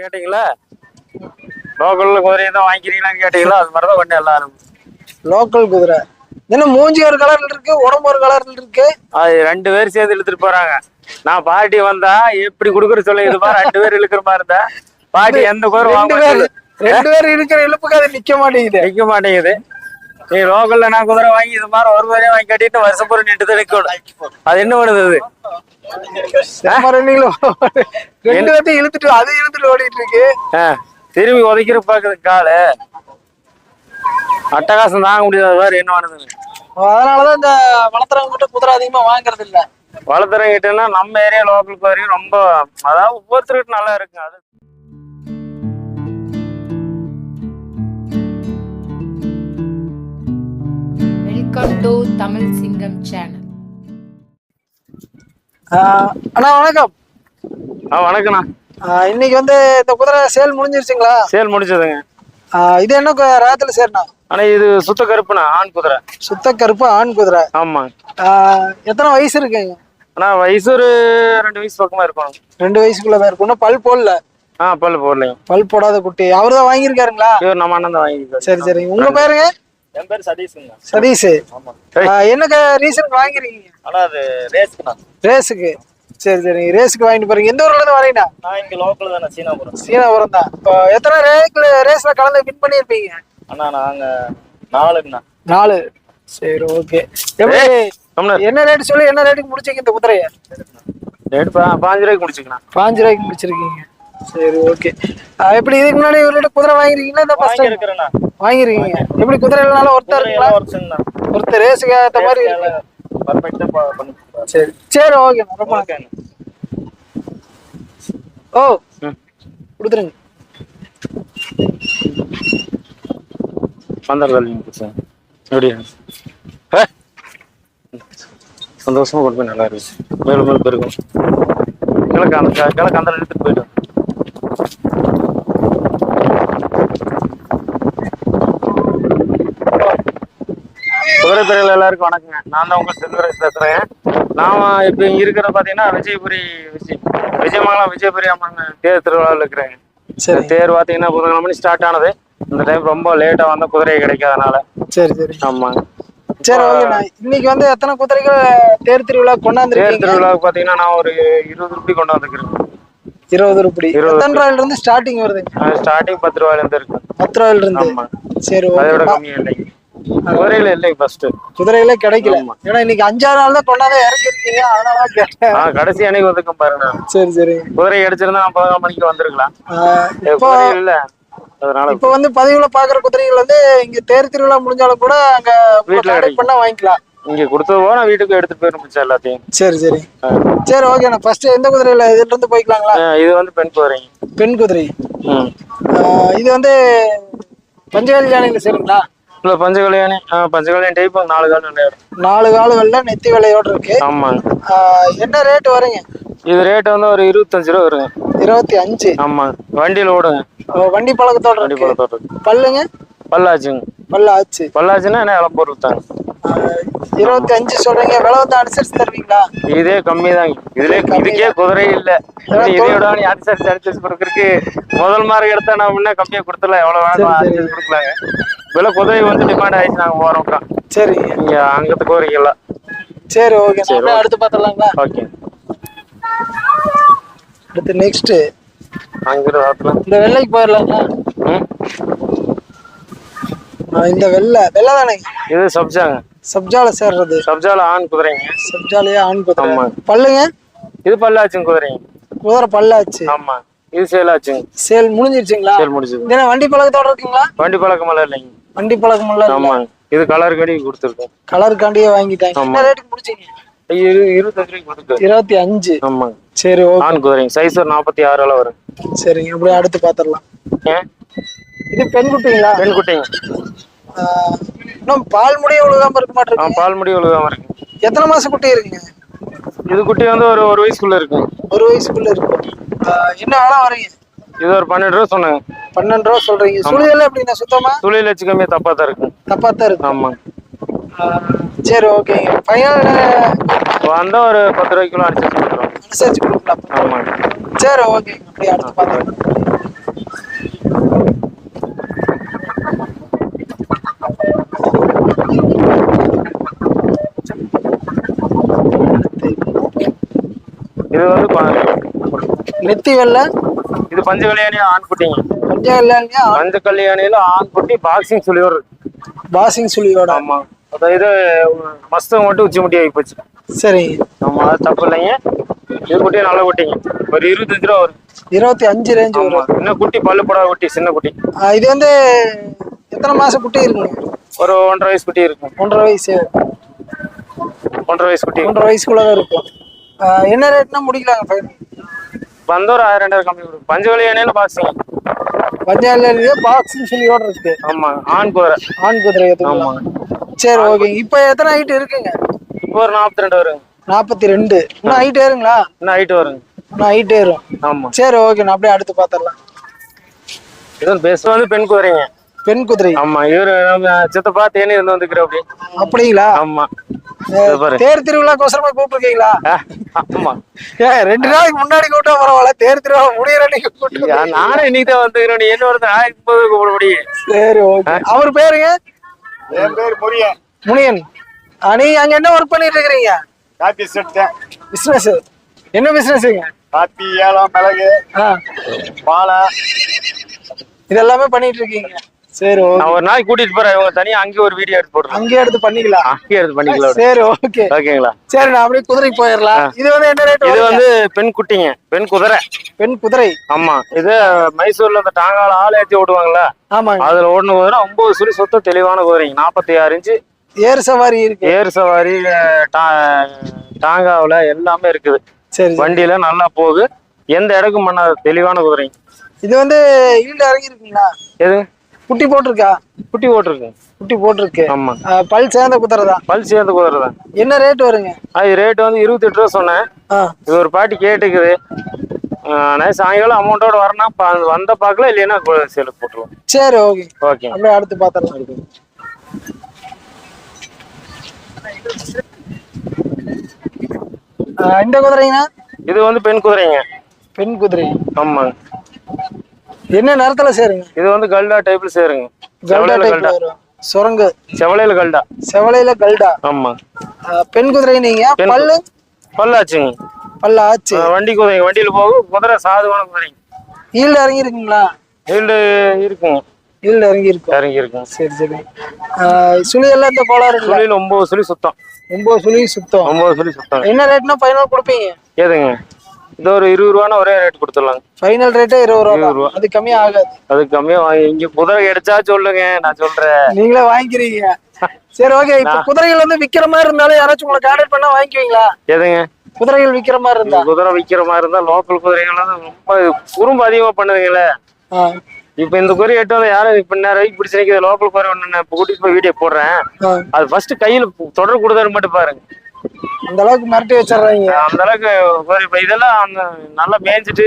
கேட்டீங்களா? லோக்கல்ல குதிரையை தான் வாங்கிக்கிறீங்களான்னு கேட்டீங்களா? அது மாதிரி தான் பண்ணி எல்லாரும் லோக்கல் குதிரை. என்ன மூஞ்சி ஒரு கலர்ல இருக்கு உடம்பு ஒரு கலர்ல இருக்கு? அது ரெண்டு பேர் சேர்ந்து இழுத்துட்டு போறாங்க. நான் பாட்டி வந்தா எப்படி குடுக்குற சொல்ல இது மாதிரி ரெண்டு பேர் இழுக்கிற மாதிரி இருந்தா. பாட்டி எந்த குதிரை ரெண்டு வாங்க பேர் ரெண்டு பேர் இருக்கிற இழுப்புக்கு அது நிக்க மாட்டேங்குது. நிக்க மாட்டேங்குது. நீ லோக்கல்ல நான் குதிரை வாங்கி இது மாதிரி ஒரு குதிரையை வாங்கி கட்டிட்டு வருஷம் பூரா நின்று தான் அது என்ன பண்ணுது? ரெண்டு இழுத்துட்டு அது இழுத்துட்டு ஓடிட்டு இருக்கு. திரும்பி உதைக்கிற பாக்குது காலு. அட்டகாசம் தாங்க முடியாத வேற என்ன பண்ணுது? அதனாலதான் இந்த வளர்த்துறவங்க கிட்ட குதிரை அதிகமா வாங்குறது இல்ல வளர்த்துறங்கிட்டனா நம்ம ஏரியா லோக்கல் குதிரை ரொம்ப அதாவது ஒவ்வொருத்தருக்கிட்ட நல்லா இருக்கு அது வெல்கம் டு தமிழ் சிங்கம் சேனல் ஆஹ் அண்ணா வணக்கம். ஆ வணக்கண்ணா ஆஹ் இன்னைக்கு வந்து இந்த குதிரை சேல் முடிஞ்சிருச்சுங்களா? சேல் முடிச்சதுங்க ஆஹ் இது என்ன ரகத்துல சேர்ண்ணா ஆனா இது சுத்த கருப்புண்ணா ஆண் குதிரை. சுத்த கருப்பு ஆண் குதிரை. ஆஹ் எத்தனை வயசு இருக்குங்க? ஆனா வயசு ஒரு ரெண்டு வயசு பக்கமா இருக்கும் ரெண்டு வயசுக்குள்ளதான் இருக்கும். இன்னும் பல் போடல. ஆ பல்லு போடலைங்க. பல் போடாத குட்டி. அவரு தான் வாங்கியிருக்காருங்களா நம்ம அண்ணன் தான் வாங்கியிருக்காரு. சரி சரி. உங்க பேருங்க? என் பேர் சதீஷுங்க. சதீஷ். ஆமா. ஆஹ் என்ன ரீசன் வாங்கிருக்கீங்க? ஆனா அது ரேஸ்க்குண்ணா ரேஸுக்கு. சரி சரி ரேஸுக்கு வாங்கிட்டு போறீங்க. எந்த ஊர்ல இருந்து வரீங்கண்ணா நான் இங்க லோக்கல் தானே சீனாபுரம். சீனாபுரம் தான். இப்போ எத்தனை ரேஸ்ல ரேஸ்ல கலந்து வின் பண்ணியிருப்பீங்க? அண்ணா நாங்க நாலுங்கண்ணா. நாலு. சரி ஓகே. என்ன ரேட் சொல்லி என்ன ரேட்டுக்கு முடிச்சீங்க இந்த குதிரைய? ரேட் பாஞ்சு ரூபாய்க்கு முடிச்சுக்கண்ணா பாஞ்சு ரூபாய்க்கு முடிச்சிருக்கீங்க. சரி ஓகே எப்படி இதுக்கு முன்னாடி ஒரு ரேட்டு குதிரை வாங்கிருக்கீங்களா இந்த ஃபர்ஸ்ட் இருக்கிறேண்ணா வாங்கிருக்கீங்க எப்படி குதிரைனால ஒருத்தர் இருக்குங்களா? வருஷம்ண்ணா ஒருத்தர் ரேஸுக்கு ஏற்ற மாதிரி இருக்கு. பர்ஃபெக்டா பண்ணி சரி. சரி ஓகே ரொம்ப நன்றி. ஓ. கொடுத்துருங்க. வந்துடுறது சார் எப்படியா ஏ? சந்தோஷமா கொண்டு போய் நல்லா இருக்கு மேலும் மேலும் பெருகும். கிழக்கு அந்த கிழக்கு அந்த எடுத்துட்டு போயிட்டு பிறகு எல்லாருக்கும் வணக்கங்க. நான் தான் உங்க செல்வராஜ் பேசுறேன். நாம இப்ப இங்க இருக்கிற பாத்தீங்கன்னா விஜயபுரி விஜய். விஜயமங்கலம் விஜயபுரி அம்மன் தேர் திருவிழாவில் இருக்கிறேங்க. சரி. தேர் பாத்தீங்கன்னா பதினொன்று மணி ஸ்டார்ட் ஆனது. இந்த டைம் ரொம்ப லேட்டா வந்த குதிரை கிடைக்காதனால. சரி சரி. ஆமாங்க சரி ஓகேண்ணா இன்னைக்கு வந்து எத்தனை குதிரைகள் தேர் திருவிழா தேர் கொண்டாந்துருக்கீங்க திருவிழாவுக்கு பாத்தீங்கன்னா நான் ஒரு இருபது ரூபாய் கொண்டு வந்துக்கிறேன் இருபது ரூபாய் எத்தனை ரூபாயில இருந்து ஸ்டார்டிங் வருதுங்க? ஸ்டார்டிங் பத்து ரூபாயில இருந்து இருக்கு. பத்து ரூபாயில இருந்து சரி அதை ஓகே விட கம்மியா இல்லைங்க. குதிரையில இல்லைங்க ஃபர்ஸ்ட் குதிரைகளே கிடைக்கல. ஏன்னா இன்னைக்கு அஞ்சாறு நாள் தான் கொண்டாந்து இறக்கி இருக்கீங்க அதனால கேட்டேன் கடைசி அன்னைக்கு வந்துருக்கேன் பாருங்க சரி சரி. குதிரை அடிச்சிருந்தா நான் பதினொரு மணிக்கு வந்திருக்கலாம். இப்போ குதிரை இல்ல. அதனால இப்போ வந்து பதிவுல பாக்குற குதிரைகள் வந்து இங்க தேர் திருவிழா முடிஞ்சாலும் கூட அங்க கிடைக்கும். பண்ணா வாங்கிக்கலாம். இங்க கொடுத்தது போக நான் வீட்டுக்கு எடுத்துட்டு மிச்சம் எல்லாத்தையும். சரி சரி. சரி ஓகேண்ணா ஃபர்ஸ்ட் எந்த குதிரையில? இதுல இருந்து போய்க்கலாங்களா? இது வந்து பெண் குதிரைங்க பெண் குதிரை. இது வந்து பஞ்சகாலி யானையில சரிங்களா? இல்ல பஞ்சகல்யாணி பஞ்சகல்யாணி டைப் நாலு கால் இருக்கும் நாலு கால் வெள்ளை நெத்தி வெள்ளையோட இருக்கு. ஆமாங்க. என்ன ரேட் வருங்க? இது ரேட் வந்து ஒரு இருபத்தஞ்சு ரூபா வருங்க. இருபத்தி அஞ்சு. ஆமாங்க. வண்டியில ஓடுங்க. வண்டி பழக்கத்தோட வண்டி இருக்கு. இருக்கு. பல்லுங்க? பல்லாச்சுங்க. பல்லு ஆச்சு பல்லாச்சுன்னா என்ன இளம் பொருள் தாங்க ஆஹ் இருபத்தி அஞ்சு சொல்றீங்க. விலை வந்து அனுசரிச்சு தருவீங்களா? இதே கம்மி தாங்க இதுல இதுக்கே குதிரை இல்ல. இன்னும் இதை விட நீ அடிச்சு அடிச்சு கொடுக்கறதுக்கு முதல் மார்க் எடுத்தா நான் முன்ன கம்மியா கொடுத்துடலாம். எவ்வளவு வேணும் சரி, அடிச்சு கொடுக்கலாங்க. விலை குதிரை வந்து டிமாண்ட் ஆயிடுச்சு. நாங்க போறோம் சரிங்க இங்க அங்கத்து கோரிக்கைலாம் சரி ஓகே சரி, அடுத்து பாத்திரலாங்களா ஓகே அடுத்து நெக்ஸ்ட் அங்கிருந்து இந்த வெள்ளைக்கு போயிடலாங்களா? இந்த வெள்ளை. வெள்ளை தானே? இது சப்ஜாங்க. சப்ஜால சேர்றது. சப்ஜால ஆண் குதிரைங்க. சப்ஜாலேயே ஆண் குதிரை. பல்லுங்க? இது பல்லாச்சுங்க குதிரைங்க. குதிரை பல்லாச்சு. ஆமா. இது சேலாச்சுங்க. சேல் முடிஞ்சிருச்சுங்களா? சேல் முடிச்சது இதென்ன வண்டி பழக்கத்தோட இருக்குங்களா? வண்டி பழக்கமெல்லாம் இல்லைங்க. வண்டி பழக்கம் இல்ல ஆமாங்க. இது கலர் கடி கொடுத்துருக்கோம். கலர் காண்டியே வாங்கிட்டாங்க என்ன. ரேட்டுக்கு முடிச்சீங்க? இருபத்தி அஞ்சு. ஆமாங்க. சரி ஓகே. ஆண் குதிரைங்க. சைஸ் நாற்பத்தி ஆறு அளவு வரும். சரிங்க அப்படியே அடுத்து பாத்திரலாம். இது பெண் குட்டிங்களா பெண் குட்டிங்க இன்னும் பால் முடிய ஒழுகாம இருக்க ஆ மாட்டிருக்கு பால் முடி ஒழுகாம இருக்கு. எத்தனை மாசம் குட்டி இருக்குங்க? இது குட்டி வந்து ஒரு ஒரு வயசுக்குள்ள இருக்கு. ஒரு வயசுக்குள்ள இருக்கும் ஆஹ் என்ன வேலை வரீங்க? இது ஒரு பன்னெண்டு ரூபா சொன்னாங்க. பன்னெண்டு ரூபா சொல்றீங்க. சுழியெல்லாம் எப்படிண்ணா? சுத்தமா? துளியில் வச்சு கம்மியா தப்பா தான் இருக்கு. தப்பா தான் இருக்கு ஆஹ் சரி ஓகேங்க ஃபைனல் வந்தா ஒரு பத்து ரூபாய்க்குள்ள அடிச்சு கொடுத்துருவோம். அனுசரிச்சு கொடுக்கலாம். ஆமாங்க சரி ஓகே. அப்படியே அடுத்து பார்க்கலாம் இது வந்து நெத்தி வெள்ளை? இது பஞ்ச கல்யாணி ஆண் குட்டிங்க கொஞ்சம் இல்லையா பஞ்ச கல்யாணியில ஆண் குட்டி பாக்ஸிங் ஒரு பாசிங் சுழியோட ஆமா. இது மஸ்தம் மட்டும் உச்சி முட்டி ஆகி போச்சு. சரிங்க ஆமா அது தப்பு இல்லைங்க. இது குட்டியும் நல்ல குட்டிங்க ஒரு இருபத்தஞ்சு ரூபா வரும். இருபத்தி அஞ்சு ரேஞ்ச் வரும். இன்னும் குட்டி பல்லு போடாத குட்டி சின்ன குட்டி. இது வந்து எத்தனை மாசம் குட்டி இருக்குங்க? ஒரு ஒன்றரை வயசு குட்டி இருக்கும். ஒன்றரை வயசு. ஒன்றரை வயசு குட்டி ஒன்றரை வயசுக்குள்ள தான் இருக்கும். என்ன ரேட்னா முடிக்கலாங்க ஃபைனல் வந்த ஒரு ஆயிரம் ரெண்டாயிரம் கம்மி கொடுக்கும் பஞ்ச கல்யாணியில பாக்ஸிங் பஞ்சாயத்து பாக்ஸிங் சுழியோட இருக்கு. ஆமா ஆண் குதிரை. ஆண் குதிரை ஆமா. ஏத்துக்கலாம் சரி ஓகேங்க இப்போ எத்தனை ஹைட் இருக்குங்க? இப்போ ஒரு நாற்பத்தி ரெண்டு வருங்க. நாற்பத்தி ரெண்டு இன்னும் ஹைட் ஏறுங்களா? இன்னும் ஹைட் வருங்க. இன்னும் ஹைட் ஏறும். ஆமா. சரி ஓகே நான் அப்படியே அடுத்து பார்த்துடலாம் இது பெஸ்ட் வந்து பெண் குதிரைங்க. பெண் குதிரை. ஆமா இவரு சித்தப்பா தேனி இருந்து வந்துக்கிற அப்படி அப்படிங்களா? ஆமா. தேர் திருவிழாக்கோசரமா கூப்பிட்டுருக்கீங்களா? ஆ, ஆமா. ஏ ரெண்டு நாளைக்கு முன்னாடி கூப்பிட்டா பரவாயில்ல. தேர் திருவிழா முடியிற அன்னைக்கு கூப்பிட்டு நானும் இன்னைக்கு தான் வந்துக்கிறேன். நீ என்ன வருது? ஆயிரத்தி முப்பது கூப்பிட முடியும். சரி ஓகே. அவர் பேருங்க? என் பேர் முனியன். ஆ, நீங்க அங்க என்ன ஒர்க் பண்ணிட்டு இருக்கிறீங்க? காப்பி செட்டேன். பிசினஸ் என்ன பிசினஸ்ங்க காப்பி ஏலம் மிளகு ஆ. பாலை இதெல்லாமே பண்ணிட்டு இருக்கீங்க. சரி நான் ஒரு நாளைக்கு கூட்டிட்டு போறேன். இவங்க தனியா அங்கேயே ஒரு வீடியோ எடுத்து போடுறேன் அங்கேயே எடுத்து பண்ணிக்கலாம் அங்கேயே எடுத்து பண்ணிக்கலாம் சரி ஓகே ஓகேங்களா? சரி நான் அப்படியே குதிரைக்கு போயிடலாம். இது வந்து என்ன ரேட் இது வந்து பெண் குட்டிங்க. பெண் குதிரை. பெண் குதிரை. ஆமா. இது மைசூர்ல இந்த டாங்கால ஆள் ஏத்தி ஓடுவாங்கல்ல ஆமாங்க. அதுல ஓடுன குதிரை ஒன்பது சுழி சொத்த தெளிவான குதிரைங்க. நாற்பத்தி ஆறு இன்ச்சு. ஏர் சவாரி இருக்கு. ஏர் சவாரி டாங்காவுல எல்லாமே இருக்குது. சரி சரி. வண்டியில நல்லா போகுது. எந்த இடக்கும் பண்ணாத தெளிவான குதிரைங்க. இது வந்து ஈல்டு இறங்கி இருக்குங்களா? எது குட்டி போட்டிருக்கா? குட்டி ஓட்டுருக்கு குட்டி போட்டிருக்கு. ஆமா. பல் சேர்ந்த குதிரை பல் சேர்ந்த குதிரை தான் என்ன ரேட் வருங்க? அது ரேட் வந்து இருபத்தெட்டு ரூபா சொன்னேன். இது ஒரு பாட்டி கேட்டுக்குது. நான் சாயங்காலம் அமௌண்ட்டோட வரணும் வந்த பார்க்கல இல்லைன்னா சேலுக்கு போட்டுருவோம். சரி ஓகே. ஓகே. அப்படியே அடுத்து பார்த்துடலாம் இந்த குதிரைங்கண்ணா? இது வந்து பெண் குதிரைங்க. பெண் குதிரை. ஆமாங்க. என்ன நேரத்துல சேருங்க? இது வந்து கல்டா டைப்ல சேருங்க. கல்டா கல்டா சுரங்கு. செவலையில கல்டா செவலையில கல்டா ஆமா. பெண் குதிரை நீங்க? பல்லு? பல்லாச்சுங்க. பல்லு ஆச்சு வண்டி குதிரைங்க வண்டியில போகும். குதிரை சாதுவான குதிரைங்க. ஈல்டு இறங்கி இருக்குங்களா ஈல்டு இருக்குங்க ஈல்டு இறங்கி இருக்கும் இறங்கி இருக்குங்க சரி. சரி சுழி எல்லாம் இந்த கோளாறு சுழியில் ஒன்பது சுழி சுத்தம். ஒன்பது சுழி சுத்தம். ஒன்பது சுழி சுத்தம். என்ன ரேட்னா ஃபைனல் கொடுப்பீங்க? ஏதுங்க இது ஒரு இருபது ரூபான்னு ஒரே ரேட் கொடுத்துடலாங்க. ஃபைனல் ரேட்டே இருபது ரூபா. ரூபா. அது கம்மியா ஆகாது. அது கம்மியா வாங்கி இங்க குதிரை கிடைச்சா சொல்லுங்க நான் சொல்றேன். நீங்களே வாங்கிக்கிறீங்க. சரி ஓகே இப்ப குதிரைகள் வந்து விக்கிற மாதிரி இருந்தாலும் யாராச்சும் உங்களை கான்டாக்ட் பண்ணா வாங்கிக்குவீங்களா? எதுங்க? குதிரைகள் விக்கிற மாதிரி இருந்தா? குதிரை விக்கிற மாதிரி இருந்தா லோக்கல் குதிரைகள் ரொம்ப குறும்பு அதிகமா பண்ணுதுங்களே. இப்ப இந்த குதிரை எட்டு வந்து யாரும் இப்ப நேரம் வரைக்கும் பிடிச்சி நிற்கிது லோக்கல் குதிரை ஒண்ணு கூட்டிட்டு போய் வீடியோ போடுறேன். அது ஃபர்ஸ்ட் கையில தொடர் கொடுத்தாரு மட்டும் பாருங்க. அந்த அளவுக்கு மிரட்டி வச்சிடுறாங்க. அந்த அளவுக்கு இப்ப இதெல்லாம் நல்லா மேய்ஞ்சிட்டு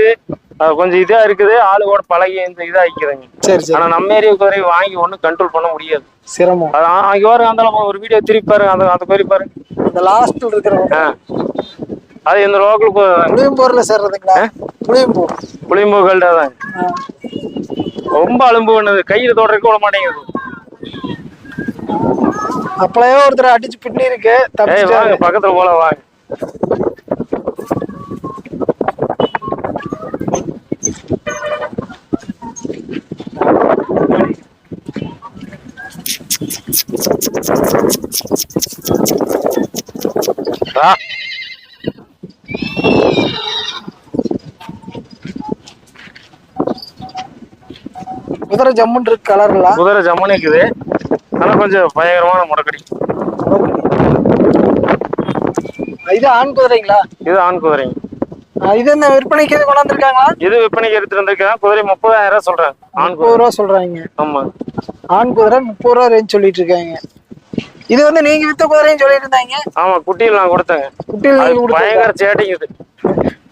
கொஞ்சம் இதா இருக்குது. ஆளு கூட பழகி இந்த இதா ஆயிக்குதுங்க சரி சரி. ஆனா நம்ம ஏரியா குதிரை வாங்கி ஒண்ணும் கண்ட்ரோல் பண்ண முடியாது. சிரமம். அது அங்க பாருங்க அந்த ஒரு வீடியோ திருப்பி பாருங்க அந்த அந்த குதிரை பாருங்க அந்த லாஸ்ட்ல இருக்கிறவங்க ஆ. அது இந்த லோக்கல் புளியம்பூர்ல சேர்றதுங்களா? புளியம்பூர். புளியம்பு கல்டா தான். ரொம்ப அலும்பு பண்ணுது. கையில தொடர்க்க விட மாட்டேங்குது. அப்பளையே ஒருத்தர் அடிச்சு பின்னி இருக்கு வாங்க பக்கத்துல போல வாங்க. வா. குதிரை ஜம்முன் இருக்கு கலர்ல குதிரை ஜம்மன் இருக்குது. கொஞ்சம் பயங்கரமான முடக்கடி. இது ஆண் குதிரைங்களா? இது ஆண் குதிரைங்க இது என்ன விற்பனைக்கு எது கொண்டாந்துருக்காங்களா? இது விற்பனைக்கு எடுத்துட்டு வந்திருக்கேன் குதிரை முப்பதாயிரம் ரூபாய் சொல்றேன் ஆண் முப்பது ரூபா சொல்றாங்க. ஆமா. ஆண் குதிரை முப்பது ரூபா ரேஞ்ச் சொல்லிட்டு இருக்காங்க. இது வந்து நீங்க வித்த குதிரைன்னு சொல்லிட்டு இருந்தாங்க. ஆமா குட்டியில் நான் கொடுத்தேங்க. குட்டியில் நீங்க பயங்கர சேட்டைங்க இது.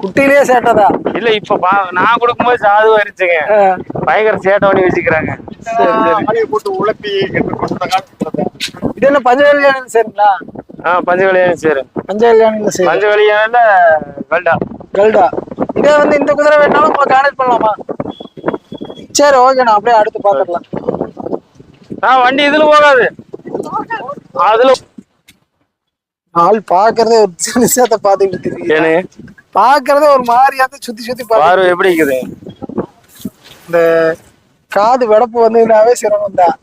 குட்டியிலேயே சேட்டதா? இல்ல இப்ப பா- நான் கொடுக்கும்போது சாது வரிச்சுங்க. ஆ, பயங்கர சேட்டை பண்ணி வச்சுக்கிறாங்க. சரி சரி. மலையை போட்டு உழப்பி இது என்ன பஞ்சகல்யாணம் சரிங்களா? ஆஹ் பஞ்சகலியானம் சரி. பஞ்சகல்யாணம் சரி. பஞ்சகலியானில் கல்டா கல்டா இதே வந்து இந்த குதிரை வேணாலும் உங்களை கான்டாக்ட் பண்ணலாமா? சரி ஓகேண்ணா அப்படியே அடுத்து பார்த்துக்கலாம். ஆ வண்டி இதுல போகாது. அதுல ஆள் பாக்குறதே ஒரு சின்னத்தை பாத்துக்கிட்டு இருக்கீங்க. ஏனு? பாக்குறதே ஒரு மாதிரியாத்த சுத்தி சுத்தி பார்வை எப்படி இருக்குது? இந்த காது வெடப்பு வந்ததுனாவே சிரமம் தான்.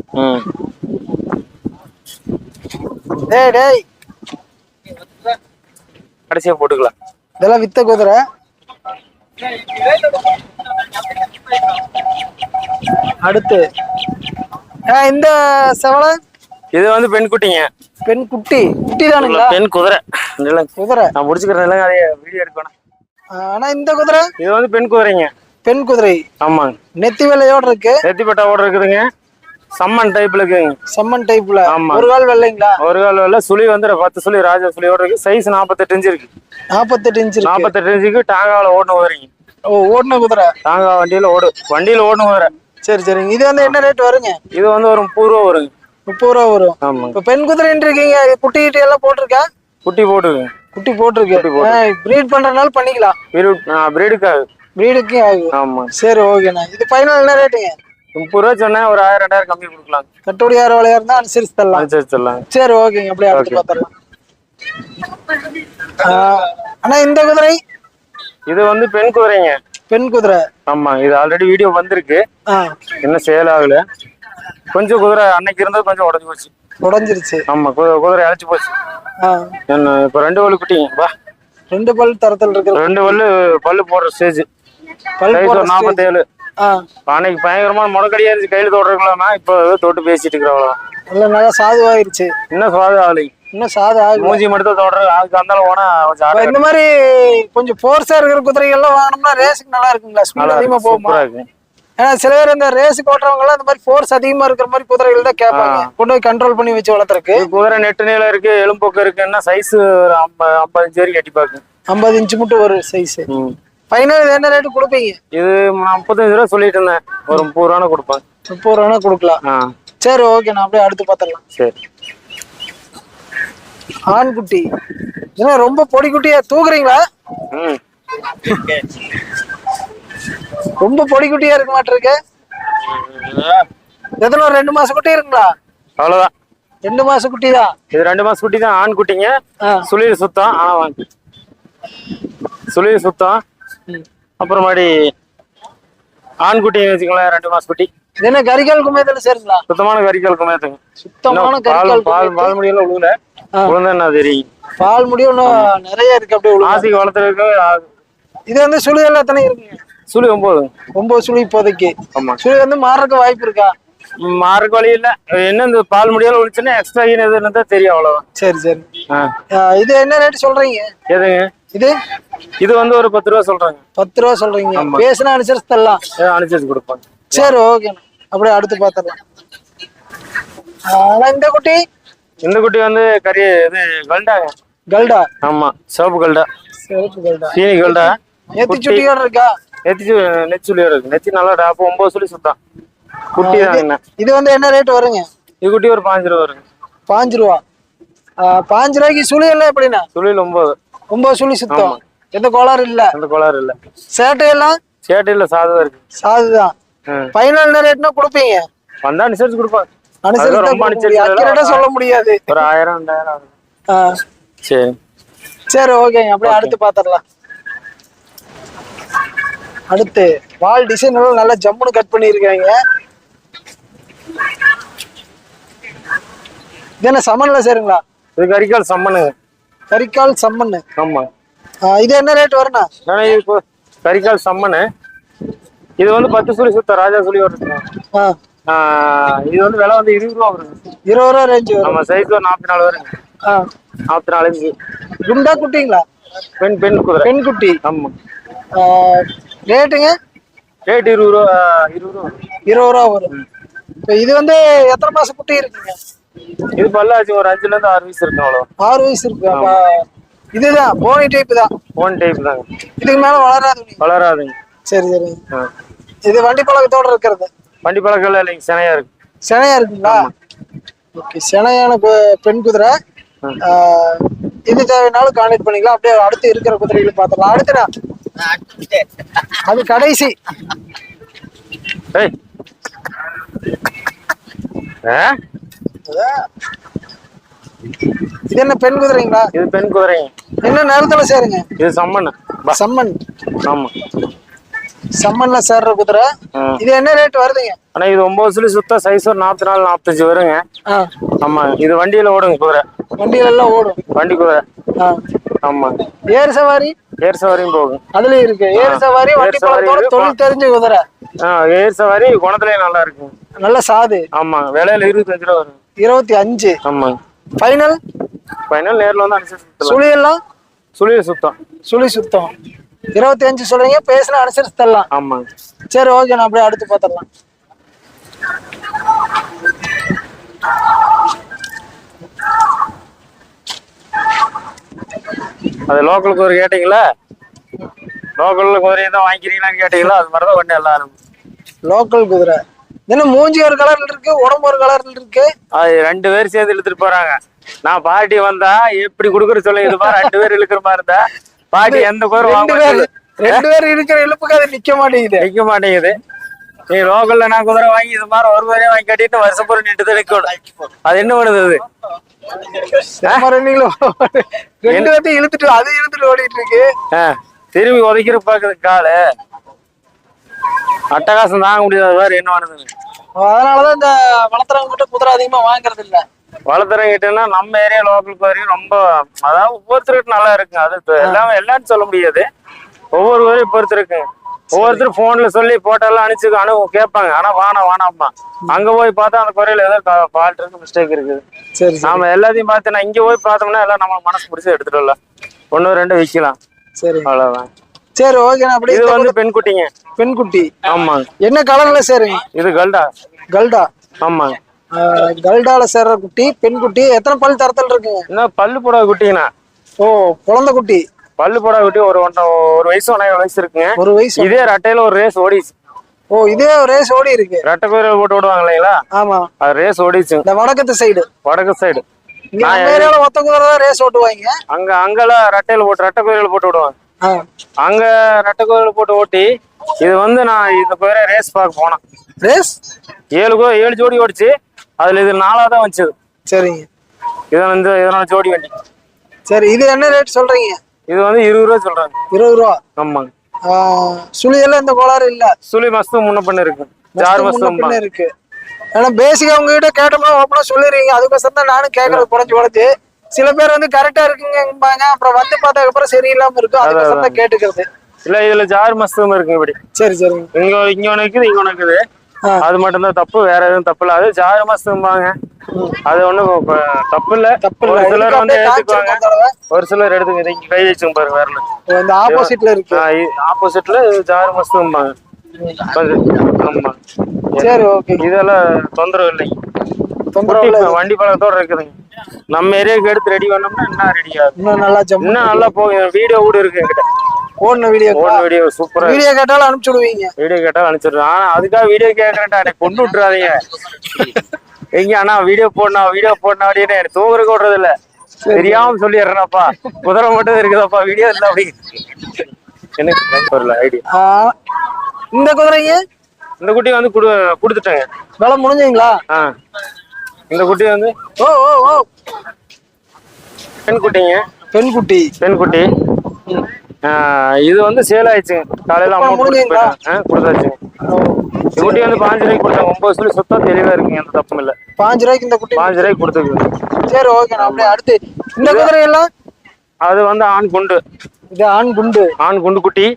டேய் டேய். கடைசியா போட்டுக்கலாம். இதெல்லாம் வித்த குதிரை. அடுத்து. இந்த செவலை. இது வந்து பெண் குட்டிங்க. பெண் குட்டி. குட்டி தானுங்களா? பெண் குதிரை. குதிரை. நான் முடிச்சுக்கிறேன். வீடியோ எடுக்கணும். ஆனா இந்த குதிரை? இது வந்து பெண் குதிரைங்க. பெண் குதிரை. ஆமாங்க நெத்தி வெள்ளையோட இருக்கு. நெத்திப்பட்டா ஓட இருக்குதுங்க. சம்மன் டைப்ல இருக்குங்க. செம்மன் டைப்ல ஆமா. ஒரு கால் வெள்ளைங்களா? ஒரு கால் வரல சுழி வந்து பத்து சுழி ராஜா சுழியோட இருக்கு. சைஸ் நாற்பத்தெட்டு இன்ச்சு இருக்கு. நாற்பத்தெட்டு இன்ச் இருக்கு. நாற்பத்தெட்டு இன்ச்சுக்கு டாங்காவில் ஓடணும் குதிரைங்க. ஓ ஓடின குதிரை. டாங்கா வண்டியில ஓடு வண்டியில ஓடணும் குதிரை. சரி சரிங்க. இது வந்து என்ன ரேட் வருங்க? இது வந்து ஒரு முப்பது ரூபா வருங்க. முப்பது ரூபா வரும். ஆமாங்க. இப்ப பெண் குதிரைன்னு இருக்கீங்க குட்டி கிட்டி எல்லாம் போட்டிருக்கா? குட்டி போட்டுங்க குட்டி போட்டிருக்கு. ப்ரீட் பண்றதுனால பண்ணிக்கலாம். பிரீடுக்காக ப்ரீடுக்கு ஆகும் ஆமா. சரி ஓகேண்ணா இது ஃபைனல் என்ன ரேட்டுங்க முப்பது ரூபா சொன்னேன் ஒரு ஆயிரம் ரெண்டாயிரம் கம்மி கொடுக்கலாம். கட்டுப்படி ஆறு வேலையா இருந்தா அனுசரிச்சு தரலாம். அனுசரிச்சிடலாம் சரி ஓகேங்க அப்படியே அடுத்து பார்த்துடலாம் அண்ணா இந்த குதிரை? இது வந்து பெண் குதிரைங்க. பெண் குதிரை. ஆமா இது ஆல்ரெடி வீடியோ வந்திருக்கு. இன்னும் சேல் ஆகல. கொஞ்சம் குதிரை அன்னைக்கு இருந்தது கொஞ்சம் உடஞ்சு போச்சு. உடஞ்சிருச்சு. ஆமா குதிரை அழைச்சு போச்சு. இப்ப ரெண்டு பல்லு குட்டிங்க வா. ரெண்டு பல் தரத்தில் இருக்கிற ரெண்டு பல்லு பல்லு போடுற ஸ்டேஜ் பல் சைஸ் போடுற ஒரு நாற்பத்தேழு அன்னைக்கு பயங்கரமான முடக்கடியா இருந்துச்சு கையில தொடுறதுக்குலாம்னா இப்போ தொட்டு பேசிட்டு இருக்கிறவங்க நல்ல நல்லா சாதுவாயிருச்சு இன்னும் சுவாத ஆகலை. இன்னும் சாது ஆகும் மூஞ்சி மட்டும் தொடுறது அதுக்கு அந்தாலும் போனா கொஞ்சம் இந்த மாதிரி கொஞ்சம் போர்ஸா இருக்கிற குதிரைகள்லாம் வாங்கினோம்னா ரேஸுக்கு நல்லா இருக்குங்களா? ஸ்பீட் அதிகமா போகுமா? இருக்கு. ஏன்னா சில பேர் இந்த ரேஸுக்கு ஓட்டுறவங்க எல்லாம் இந்த மாதிரி ஃபோர்ஸ் அதிகமா இருக்கிற மாதிரி குதிரைகள் தான் கேட்பாங்க. கொண்டு போய் கண்ட்ரோல் பண்ணி வச்சு வளர்த்துறக்கு இது குதிரை நெட்டு நீளம் இருக்கு எலும்போக்கு இருக்குன்னா சைஸ் ஒரு ஐம்பது ஐம்பது இன்ச்சு வரைக்கும் எட்டி பார்க்கும் ஐம்பது இன்ச்சு மட்டும் ஒரு சைஸ். ஃபைனல் என்ன ரேட்டு கொடுப்பீங்க? இது முப்பத்தஞ்சு ரூபா சொல்லிட்டு இருந்தேன். ஒரு முப்பது ரூபா கொடுப்பேன். முப்பது ரூபா கொடுக்கலாம். சரி ஓகே நான் அப்படியே அடுத்து பார்த்துடலாம். சரி. ஆண் குட்டி ஏன்னா ரொம்ப பொடி குட்டியா தூக்குறீங்களா ரொம்ப பொடி குட்டியா இருக்க மாட்டிருக்கு. எத்தனை ஒரு ரெண்டு மாசம் குட்டி இருக்குங்களா? அவ்வளவுதான். ரெண்டு மாசம் குட்டி தான் இது ரெண்டு மாசம் குட்டி தான் ஆண் குட்டிங்க. சுழியில் சுத்தம். ஆனா வாங்க. சுழியில் சுத்தம். அப்புறமாடி ஆண் குட்டி வச்சுக்கலாம் ரெண்டு மாசம் குட்டி. இது என்ன கரிகால் குமையத்தில் சேருங்களா? சுத்தமான கறிக்கால் குமையத்துங்க சுத்தமான கரிகால் பால் பால் முடியல உழுல உழுந்தா என்ன தெரியும்? பால் முடி இன்னும் நிறைய இருக்கு அப்படியே ஆசிக்கு வளர்த்துறதுக்கு இது வந்து சுழி எல்லாம் எத்தனை இருக்குங்க? சுழி ஒன்பது ஒன்பது சுழி இப்போதைக்கு. ஆமா. சுழி வந்து மாறதுக்கு வாய்ப்பு இருக்கா? மார்க்கு வழி இல்ல. என்ன இந்த பால் முடியால ஒழிச்சுன்னா எக்ஸ்ட்ரா எதுன்னு தான் தெரியும் அவ்வளவுதான். சரி சரி. இது என்ன ரேட் சொல்றீங்க? எதுங்க? இது? இது வந்து ஒரு பத்து ரூபா சொல்றாங்க. பத்து ரூபா சொல்றீங்க. பேசினா அனுசரிச்சு தரலாம். அனுசரிச்சு கொடுப்பாங்க. சரி ஓகேண்ணா அப்படியே அடுத்து பார்த்துடலாம் ஆனா இந்த குட்டி? இந்த குட்டி வந்து கறி இது கல்டாங்க கல்டா? ஆமா சிவப்பு கல்டா. சிவப்பு கல்டா. சீனி கல்டா. நேத்தி சுட்டியோட இருக்கா? நெத்தி சுழி இருக்கு நெத்தி நல்லா டாப்பு ஒன்பது சுழி சுத்தம். குட்டி தான் என்ன? இது வந்து என்ன ரேட் வருங்க? இது குட்டி ஒரு பாஞ்சு ரூபா வருங்க. பாஞ்சு ரூபா. பாஞ்சு ரூபாய்க்கு சுழி எல்லாம் எப்படிண்ணா? சுழியில் ஒன்பது. ஒன்பது சுழி சுத்தம். எந்த கோளாறு இல்ல. அந்த கோளாறு இல்ல. சேட்டையெல்லாம்? சேட்டையில் சாதம் இருக்கு. சாதுதான். ஃபைனல் என்ன ரேட்னா கொடுப்பீங்க? வந்தா அனுசரிச்சு கொடுப்பாங்க. அனுசரிச்சு சொல்ல முடியாது. ஒரு ஆயிரம் ரெண்டாயிரம் சரி. சரி ஓகேங்க. அப்படியே அடுத்து பாத்திரலாம். அடுத்து வால் டிசைன் எல்லாம் நல்லா ஜம்முன்னு கட் பண்ணியிருக்காங்க. என்ன சம்மன்ல சேருங்களா? இது கறிக்கால் சம்மனுங்க கரிக்கால் சம்மன். ஆமா. இது என்ன ரேட் இது இப்போ கறிக்கால் சம்மனு. இது வந்து பத்து சுழி சுத்தம் ராஜா சுழி வருது. இது வந்து விலை வந்து இருபது ரூபா வருங்க. இருபது ரூபா ரேஞ்ச் வரும். நம்ம சைஸ் ஒரு நாற்பத்தி நாலு வருங்க நாற்பத்தி நாலு குண்டா குட்டிங்களா? பெண் பெண் குதிரை. பெண் குட்டி. ஆமா. ரேட்டுங்க? ரேட் இருபது ரூபா இருபது ரூபா. இருபது ரூபா வரும். இப்போ இது வந்து எத்தனை மாசம் குட்டி இருக்குங்க? இது பல்லாச்சு ஒரு அஞ்சுல இருந்து ஆறு வயசு இருக்கும் அவ்வளோ ஆறு வயசு இருக்கு. அப்ப இதுதான் போனி டைப் தான். ஒன் டைப் தாங்க இதுக்கு மேல வளராது. வளராதுங்க. சரி சரி. இது வண்டி பழக்கத்தோட இருக்கிறது. வண்டி பழக்கம் இல்லைங்க சினையா இருக்கு. சினையா இருக்குங்களா? ஓகே சினையான பெண் குதிரை. இது தேவைனாலும் கான்டாக்ட் பண்ணிக்கலாம். அப்படியே அடுத்து இருக்கிற குதிரைகளை பார்த்துக்கலாம். அடுத்துடா அது கடைசி? இது என்ன பெண் குதிரைங்களா? இது பெண் குதிரைங்க என்ன நேரத்துல சேருங்க? இது சம்மன். சம்மன். ஆமா. சம்மன்ல சேர்ற குதிரை. இது என்ன ரேட் வருதுங்க? ஆனா இது ஒன்பது சொல்லி சுத்த சைஸ் ஒரு நாற்பத்தி நாலு நாற்பத்தஞ்சு வருங்க. ஆமா இது வண்டியில ஓடுங்க குதிரை. வண்டியில எல்லாம் ஓடும். வண்டி குதிரை. ஆமா. ஏர் சவாரி? ஏர் சவாரியும் போகும். அதுலயும் இருக்கு. ஏர் சவாரி வண்டி பழத்தோட இருக்கு. தொழில் தெரிஞ்ச குதிரை. ஏர் சவாரி குணத்துலயும் நல்லா இருக்குங்க நல்ல சாது. ஆமா விலையில இருபத்தஞ்சு ரூபா வரும். இருபத்தி அஞ்சு. ஆமாங்க ஃபைனல் ஃபைனல் நேர்ல வந்து அனுசரிச்சு சுழி எல்லாம் சுத்தம். சுழி சுத்தம். இருபத்தி அஞ்சு சொல்றீங்க பேசினா அனுசரிச்சு தரலாம். ஆமாங்க சரி ஓகே நான் அப்படியே அடுத்து பார்த்துடலாம். அது லோக்கல் குதிரை கேட்டீங்களா? லோக்கல்ல குதிரையை தான் வாங்கிக்கிறீங்களான்னு கேட்டீங்களா? அது மாதிரி தான் பண்ணி எல்லாரும் லோக்கல் குதிரை. என்ன மூஞ்சி ஒரு கலர்ல இருக்கு உடம்பு ஒரு கலர்ல இருக்கு? அது ரெண்டு பேர் சேர்ந்து இழுத்துட்டு போறாங்க. நான் பாட்டி வந்தா எப்படி குடுக்குற சொல்ல இது மாதிரி ரெண்டு பேர் இழுக்கிற மாதிரி இருந்தா பாட்டி எந்த குதிரை ரெண்டு வாங்க பேர் ரெண்டு பேர் இருக்கிற இழுப்புக்கு அது நிக்க மாட்டேங்குது. நிக்க மாட்டேங்குது. நீ லோக்கல்ல நான் குதிரை வாங்கி இது மாதிரி ஒரு பேரே வாங்கி கட்டிட்டு வருஷம் பூரா நின்று தான் நிக்கணும். அது என்ன பண்ணுது அது? ரெண்டுங்களும் ரெண்டு பேர்த்தையும் இழுத்துட்டு அது இழுத்துட்டு ஓடிட்டு இருக்கு. திரும்பி உதைக்கிற பாக்குது காலு. அட்டகாசம் தாங்க முடியாது வேற என்ன பண்ணுது அதனாலதான் இந்த வளர்த்துறவங்க கிட்ட குதிரை அதிகமா வாங்குறது இல்ல. வளர்த்துறங்கிட்டனா நம்ம ஏரியா லோக்கல் குதிரையும் ரொம்ப அதாவது ஒவ்வொருத்தருக்கு நல்லா இருக்குங்க. அது எல்லாமே எல்லாரும் சொல்ல முடியாது. ஒவ்வொரு குதிரையும் பொறுத்து இருக்குங்க ஒவ்வொருத்தரும் போன்ல சொல்லி போட்டோலாம் அனுப்பிச்சு அனு கேட்பாங்க. ஆனா வானா வானாம்மா அங்க போய் பார்த்தா அந்த குறையில ஏதோ ஃபால்ட் இருக்கு மிஸ்டேக் இருக்குது. சரி நாம எல்லாத்தையும் பார்த்து நான் இங்க போய் பார்த்தோம்னா எல்லாம் நம்ம மனசு பிடிச்சி எடுத்துட்டு ஒண்ணு ரெண்டு விக்கலாம். சரி அவ்வளவுதான். சரி ஓகே நான் அப்படியே இது வந்து பெண் குட்டிங்க பெண் குட்டி ஆமாங்க. என்ன கலர்ல சேருங்க இது கல்டா. கல்டா. ஆஹ் கல்டால சேர்ற குட்டி பெண் குட்டி எத்தனை பல் தரத்தில் இருக்குங்க? என்ன பல்லு போடாத குட்டிங்கண்ணா. ஓ குழந்தை குட்டி. பல்லு போடாத குட்டி ஒரு ஒன்றரை ஒரு வயசு ஒன்றரை வயசு இருக்குங்க. ஒரு வயசு இதே ரெட்டையில ஒரு ரேஸ் ஓடிச்சு. ஓ இதே ரேஸ் ஓடி இருக்கு ரெட்டை குதிரை போட்டு விடுவாங்க இல்லைங்களா? ஆமா. அது ரேஸ் ஓடிச்சுங்க இந்த வடக்கத்து சைடு வடக்கு சைடு ஏரியால ஒத்த குதிரை தான் ரேஸ் ஓட்டுவாங்க. அங்க அங்கெல்லாம் ரெட்டையில போட்டு ரெட்டை குதிரையில போட்டு விடுவாங்க. அங்க ரெட்டை குதிரையில போட்டு ஓட்டி இது வந்து நான் இந்த குதிரை ரேஸ் பார்க்க போனேன். ரேஸ் ஏழு ஏழு ஜோடி ஓடிச்சு. அதுல இது நாலா தான் வச்சது சரிங்க. இது வந்து இதனால ஜோடி வண்டி. சரி இது என்ன ரேட் சொல்றீங்க? இது வந்து இருபது ரூபா சொல்றாங்க. இருபது ரூபா? ஆமாங்க. ஆஹ் சுழி எல்லாம் இந்த கோளாறு இல்ல. சுழி மஸ்து முன்ன பண்ண இருக்கு. ஜார் மஸ்து இருக்கு. ஏன்னா பேசிக்கா உங்ககிட்ட கேட்டோம்னா ஓப்பனா சொல்லிடுறீங்க. அதுக்கோசரம் தான் நானும் கேட்கறது குறைஞ்சு குறைஞ்சு சில பேர் வந்து கரெக்டா இருக்குங்கம்பாங்க. அப்புறம் வந்து பார்த்ததுக்கு அப்புறம் சரியில்லாம இருக்கும் அதுக்கோசரம் தான் கேட்டுக்கிறது. இல்ல இதுல ஜார் மஸ்தும் இருக்கு இப்படி. சரி சரிங்க. இங்க இங்க இருக்குது இங்க இருக்குது. ஆ. அது மட்டும் தான் தப்பு வேற எதுவும் தப்பு இல்ல. அது ஜார் மஸ்தும்பாங்க அது ஒண்ணும் தப்பு இல்ல. தப்பு இல்ல. ஒரு சிலர் வந்து தடவை. ஒரு சிலர் எடுத்துங்க இங்க கை வச்சுங்க பாருங்க வேறல இந்த ஆப்போசிட்ல இருக்கு. ஆப்போசிட்ல மஸ்தும்பாங்க கொஞ்சம் ஆமா. சரி ஓகே. இதெல்லாம் தொந்தரவு இல்லைங்க தொந்தரவு வண்டி பழக்கத்தோட இருக்குதுங்க. நம்ம ஏரியாவுக்கு எடுத்து ரெடி பண்ணோம்னா இன்னும் ரெடி ஆகும். இன்னும் நல்லா இன்னும் நல்லா போகும். வீடியோ கூட இருக்கு என்கிட்ட. ஓடின வீடியோ ஓன் வீடியோ சூப்பரா வீடியோ கேட்டாலும் அனுப்பிச்சு விடுவீங்க வீடியோ கேட்டா அனுப்பிச்சிடுறேன் ஆனா அதுக்காக வீடியோ கேட்கறேன்டா எனக்கு கொண்டு விட்டுறாதீங்க. எங்க அண்ணா வீடியோ போடணும் வீடியோ போடணும் அப்படின்னு எனக்கு தூங்குறதுக்கு விடுறது இல்ல தெரியாம சொல்லிடுறேனப்பா. குதிரை மட்டும் இருக்குதாப்பா. வீடியோ இல்ல அப்படி. எனக்கு வரல ஐடியா இந்த குதிரைங்க? இந்த குட்டி வந்து குடு கொடுத்துட்டேங்க. வேலை முடிஞ்சுங்களா ஆ. இந்த குட்டி வந்து ஓ ஓ ஓ. பெண் குட்டிங்க. பெண் குட்டி. பெண் குட்டி. இது வந்து சேல் ஆயிடுச்சுங்க காலையில அமௌண்ட் கொடுத்து முடிஞ்சுங்களா? போயிட்டாங்க. ஆ, கொடுத்தாச்சுங்க ஓ, இந்த குட்டி வந்து பாஞ்சு ரூபாய்க்கு கொடுத்தாங்க ஒன்பது சொல்லி சுத்தம் தெளிவா இருக்குங்க எந்த தப்பும் இல்ல. பாஞ்சு ரூபாய்க்கு இந்த குட்டி பாஞ்சு ரூபாய்க்கு கொடுத்துருக்கு. சரி ஓகே நான் அப்படியே அடுத்து. இந்த குதிரை எல்லாம் அது வந்து ஆண் குண்டு. இது ஆண் குண்டு. ஆண் குண்டு குட்டி.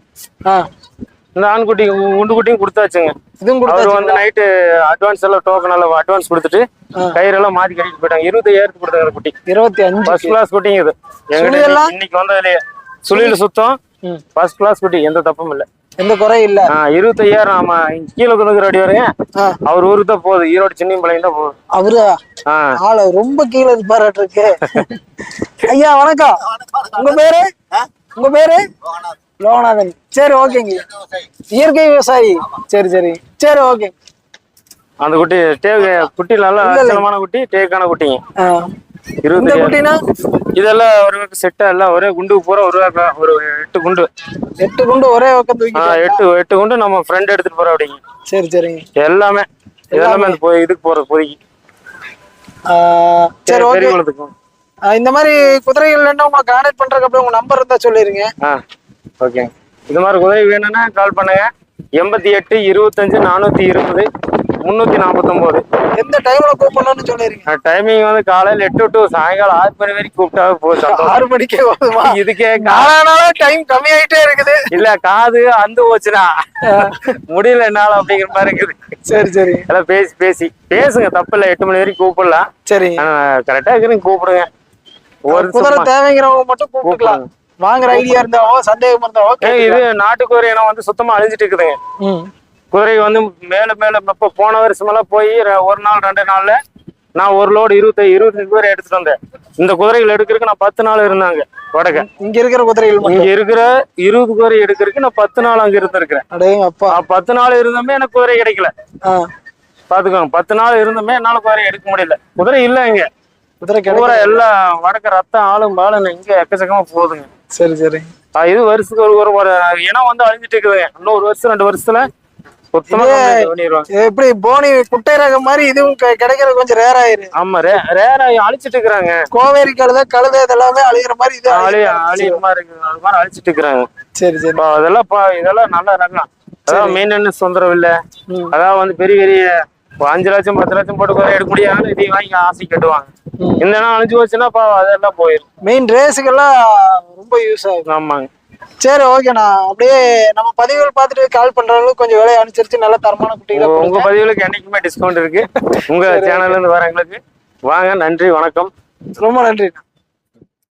இந்த ஆண் குட்டி குண்டு குட்டியும் கொடுத்தாச்சுங்க. இதுவும் அவர் கொடுத்தாச்சு வந்து நைட்டு அட்வான்ஸ் எல்லாம் டோக்கன் எல்லாம் அட்வான்ஸ் கொடுத்துட்டு கயிறெல்லாம் மாத்தி கட்டிட்டு போயிட்டாங்க. இருபத்தையாயிரத்து கொடுத்தாங்க அந்த குட்டி. இருபத்தி அஞ்சு. ஃபர்ஸ்ட் கிளாஸ் குட்டிங்க இது. எங்கிட்ட இன்னைக்கு வந்ததுலயே. சுழியில சுத்தம். ஃபர்ஸ்ட் கிளாஸ் குட்டி எந்த தப்பும் இல்ல. எந்த குறையும் இல்ல. இருபத்தையாயிரம் ஆமா கீழே கொண்டு அடி ஆ. அவர் ஊருக்கு தான் போகுது. ஈரோடு சின்ன தான் போகுது. அவரு? ஆளு ரொம்ப கீழே இருப்பாராட்டு இருக்கு ஐயா வணக்கம். உங்க பேரு? உங்க பேரு? லோகநாதன். சரி ஓகேங்க. இயற்கை விவசாயி. சரி சரி. சரி ஓகே. அந்த குட்டி டே குட்டி நல்ல குட்டி டேக்கான குட்டிங்க. இருபத்தி குட்டினா? இதெல்லாம் ஒரு செட்டா எல்லாம் ஒரே குண்டு பூரா ஒரு ரூபா ஒரு எட்டு குண்டு. எட்டு குண்டு ஒரே பக்கம் ஆ, தூக்கிட்டு எட்டு எட்டு குண்டு நம்ம ஃப்ரெண்ட் எடுத்துட்டு போறோம் அப்படிங்க. சரி சரிங்க. எல்லாமே எல்லாமே போய் இதுக்கு போறது ஆ, சரி ஓகே. இந்த மாதிரி குதிரைகள் என்ன உங்களை கான்டாக்ட் பண்றதுக்கு அப்புறம் உங்க நம்பர் இருந்தா சொல்லிருங்க. ஓகே இது மாதிரி உதவி வேணும்னா கால் பண்ணுங்க. எண்பத்தி எட்டு இருபத்தஞ்சு நானூத்தி இருபது முன்னூத்தி நாற்பத்தொம்போது எந்த டைம்ல கூப்பிடணும்னு சொல்லிருங்க டைமிங் வந்து காலையில எட்டு டு சாயங்காலம் ஆறு மணி வரைக்கும் கூப்பிட்டா போதும் ஆறு மணிக்கே வருமா இதுக்கே கா- நாளானால டைம் கம்மியாயிட்டே இருக்குது. இல்ல காது அந்து போச்சுனா முடியல என்னால அப்படிங்கிற மாதிரி இருக்குது. சரி சரி. எல்லாம் பேசி பேசி. பேசுங்க தப்பு இல்ல. எட்டு மணி வரைக்கும் கூப்பிடலாம். சரி. கரெக்டா இருக்கிறீங்க கூப்பிடுங்க. ஒரு குதிரை தேவைங்கிறவங்க மட்டும் கூப்பிட்டுக்கலாம். வாங்குற ஐடியா இருந்தாவோ சந்தேகம் இருந்தாவோ இது நாட்டுக்கோரி இனம் வந்து சுத்தமா அழிஞ்சிட்டு இருக்குதுங்க. குதிரை வந்து மேல மேல இப்ப போன வருஷமெல்லாம் போய் ஒரு நாள் ரெண்டு நாள்ல நான் ஒரு லோடு இருபத்தி இருபத்தஞ்சு குதிரை எடுத்துட்டு வந்தேன். இந்த குதிரைகள் எடுக்கிறதுக்கு நான் பத்து நாள் இருந்தாங்க வடக்க. இங்க இருக்கிற குதிரைகள் இங்க இருக்கிற இருபது குதிரை எடுக்கிறதுக்கு நான் பத்து நாள் அங்க இருந்திருக்கிறேன். பத்து நாள் இருந்துமே எனக்கு குதிரை கிடைக்கல. பாத்துக்கோங்க பத்து நாள் இருந்துமே என்னால குதிரை எடுக்க முடியல. குதிரை இல்ல இங்க. குதிரை பூரா எல்லாம் வடக்க ரத்தம் ஆளும் பாலும் இங்க எக்கச்சக்கமா போகுதுங்க. சரி சரி. இது வருஷத்துக்கு ஒரு ஒரு ஒரு இனம் வந்து அழிஞ்சிட்டு இருக்குதுங்க. இன்னும் ஒரு வருஷம் ரெண்டு வருஷத்துல எப்படி போனி குட்டை ரகம் மாதிரி இதுவும் கிடைக்கிறது கொஞ்சம் ரேர் ஆயிரு. ஆமா ரேரா அழிச்சிட்டு இருக்கிறாங்க. கோவேரி கழுதை கழுதை இதெல்லாமே அழிகிற மாதிரி இது ஆளி அழிய ஆலியமா இருக்கு. அது மாதிரி அழிச்சிட்டு இருக்கிறாங்க. சரி சரி. அதெல்லாம் பா இதெல்லாம் நல்ல ரகம் அதான் மெயின்டெனன்ஸ் தொந்தரவு இல்ல. அதான் வந்து பெரிய பெரிய அஞ்சு லட்சம் பத்து லட்சம் போட்டு குதிரை எடுக்க முடியாது. இதையும் வாங்கி ஆசை கட்டுவாங்க. இந்த இடம் அழிஞ்சு போச்சுன்னா பா அதெல்லாம் போயிடும் மெயின் ரேஸுக்கெல்லாம் ரொம்ப யூஸ் ஆகும் ஆமாங்க. சரி ஓகேண்ணா அப்படியே நம்ம பதிவுகள் பார்த்துட்டு கால் பண்றவங்களுக்கு கொஞ்சம் விலையை அனுசரிச்சு நல்ல தரமான குட்டிகளை உங்க- பதிவுகளுக்கு என்னைக்குமே டிஸ்கவுண்ட் இருக்கு. உங்க சேனல்ல இருந்து வரவங்களுக்கு வாங்க நன்றி வணக்கம். ரொம்ப நன்றிண்ணா.